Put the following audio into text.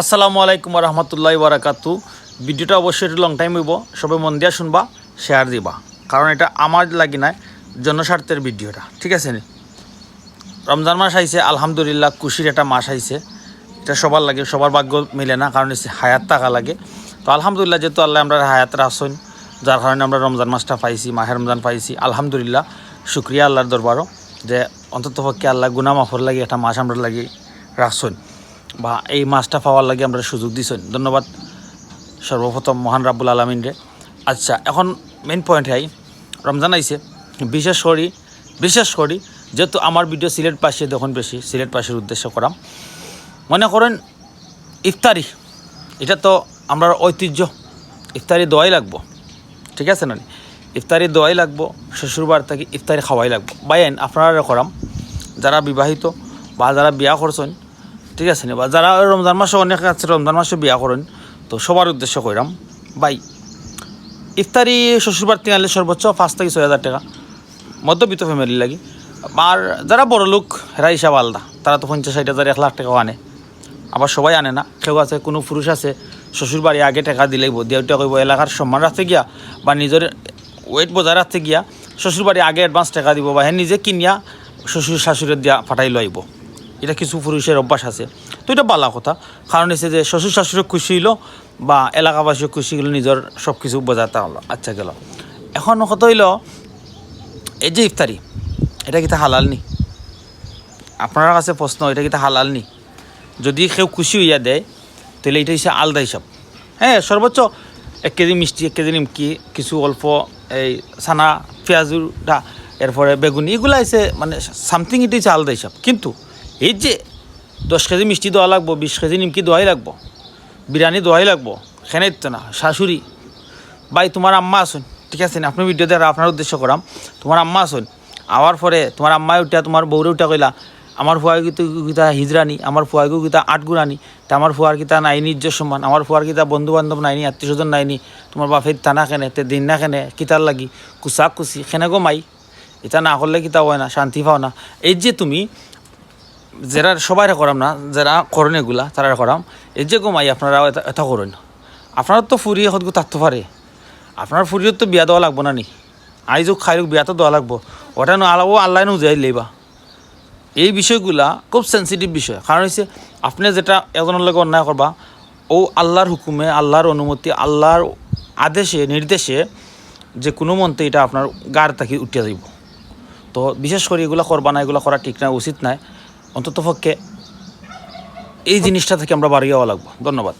আসসালামু আলাইকুম রহমতুল্লাহ বারাকাতু ভিডিওটা অবশ্যই একটু লং টাইম হইব, সবাই মন দিয়া শুনবা শেয়ার দিবা। কারণ এটা আমার লাগি নাই, জনস্বার্থের ভিডিওটা, ঠিক আছে নি? রমজান মাস আইছে, আলহামদুলিল্লাহ, খুশির একটা মাস আইছে। এটা সবার লাগে, সবার ভাগ্য মিলে না, কারণ হায়াত টাকা লাগে। তো আলহামদুলিল্লাহ, যেহেতু আল্লাহ আমরা হায়াত রাখছেন, যার কারণে আমরা রমজান মাসটা পাইছি, মাহের রমজান পাইছি, আলহামদুলিল্লাহ, শুক্রিয়া আল্লাহর দরবারও যে অন্তত পক্ষে আল্লাহ গুনা মাফর লাগে একটা মাস আমরা লাগি রাখছেন। বা এই মাছটা পাওয়ার লাগে আমরা সুযোগ দিছেন। ধন্যবাদ সর্বপ্রথম মহান রাব্বুল আলমিন রে। আচ্ছা এখন মেইন পয়েন্ট হাই রমজান আইছে, বিশেষ করি বিশেষ করি, যেহেতু আমার ভিডিও সিলেট পাশে দেখুন বেশি, সিলেট পাশের উদ্দেশ্য করাম। মনে করেন, ইফতারি, এটা তো আমরা ঐতিহ্য। ইফতারি দোয়াই লাগবো, ঠিক আছে না? ইফতারি দোয়াই লাগবো শ্বশুরবার থেকে ইফতারি খাওয়াই লাগবো। বাইন আপনারা করাম, যারা বিবাহিত বা যারা বিয়া করছেন ঠিক আছে বা যারা রমজান মাসে অনেক আছে, রমজান মাসে বিয়া করেন, তো সবার উদ্দেশ্য কইরাম বাই ইফতারি শ্বশুরবার থেকে আনলে সর্বোচ্চ পাঁচ থেকে ছয় হাজার টাকা, মধ্যবিত্ত ফ্যামিলি লাগি। আর যারা বড় লোক হেরা হিসাব আলাদা। তারা তো পঞ্চাশ, ষাট হাজার, এক লাখ টাকাও আনে। আবার সবাই আনে না। কেউ আছে, কোনো পুরুষ আছে শ্বশুর বাড়ি আগে টাকা দিলেই দেউটা কইব, এলাকার সম্মান রাখতে গিয়া বা নিজের ওয়েট বজায় রাখতে গিয়া শ্বশুর বাড়ি আগে অ্যাডভান্স টাকা দিব বা হ্যাঁ নিজে কিনিয়া শ্বশুর শাশুড়ের দিয়া ফাটাই লইব এটা কিছু পুরুষের অভ্যাস আছে। তো এটা বালা কথা। কারণ হচ্ছে যে শ্বশুর শাশুড়ি খুশি হইল বা এলাকাবাসী খুশি হইল, নিজের সব কিছু বোঝাতে হলো। আচ্ছা গেল। এখন কত হইল, এই যে ইফতারি, এটা কি তা হালাল নি? আপনার কাছে প্রশ্ন, এটা কি তা হালাল নি? যদি কেউ খুশি হইয়া দেয়, তাহলে এটা হচ্ছে আলাদা হিসাব। হ্যাঁ সর্বোচ্চ এক কেজি মিষ্টি, এক কেজি নিমকি, কিছু অল্প এই ছানা, পেঁয়াজুটা, এরপরে বেগুনি, এগুলো আছে মানে সামথিং এটা হচ্ছে আলাদা হিসাব। কিন্তু এই যে দশ কেজি মিষ্টি দেওয়া লাগবো, বিশ কেজি নিমকি দেওয়াই লাগবো, বিরিয়ানি দেওয়াই লাগবো সেখানে তো না, শাশুড়ি। ভাই, তোমার আম্মা আসুন, ঠিক আছে আপনি ভিডিও দেওয়ার আপনার উদ্দেশ্য করাম। তোমার আম্মা আসুন, আওয়ার পরে তোমার আম্মায় উঠা তোমার বউরে উঠা কইলা, আমার ফুয়ার গীত হিজরানি, আমার ফুয়ার গীতা আটগুরানি, তা আমার ফুয়ার গীতা নাইনি ইজ্জত সম্মান, আমার ফুয়ার গীতা বন্ধু বান্ধব নাইনি আত্মীয় স্বজন নাইনি তোমার বাপের টানা কেনে, তে দিন না কেনে, কিতার লাগি কুসাক কুচি সেনে গো মাই? এটা না করলে কিতা হয় না, শান্তি পাও না। এই যে তুমি যারা সবাই করাম না, যারা করেন এগুলা তারা করাম। এই যে গো মাই আপনারা এটা- করেন। আপনার তো ফুরি এখন থাকতে পারে। আপনার ফুরিও তো বিয়া দেওয়া লাগবো না নি? আইজও খাইলুক বিয়া তো দেওয়া লাগবো। ওটা নো আলাবো আল্লাহ যাই লেবা এই বিষয়গুলা খুব সেন্সিটিভ বিষয়। কারণ হচ্ছে আপনি যেটা এজনের লগে অন্যায় করবা, ও আল্লাহর হুকুমে, আল্লাহর অনুমতি, আল্লাহর আদেশে, নির্দেশে যে কোনো মন্ত্রে এটা আপনার গার থাকি উঠিয়া যাইব। তো বিশেষ করে এগুলো করবা না, এগুলো করা ঠিক না, উচিত নাই। অন্তত পক্ষে এই জিনিসটা থেকে আমরা বাড়িয়ে যাওয়া লাগবো। ধন্যবাদ।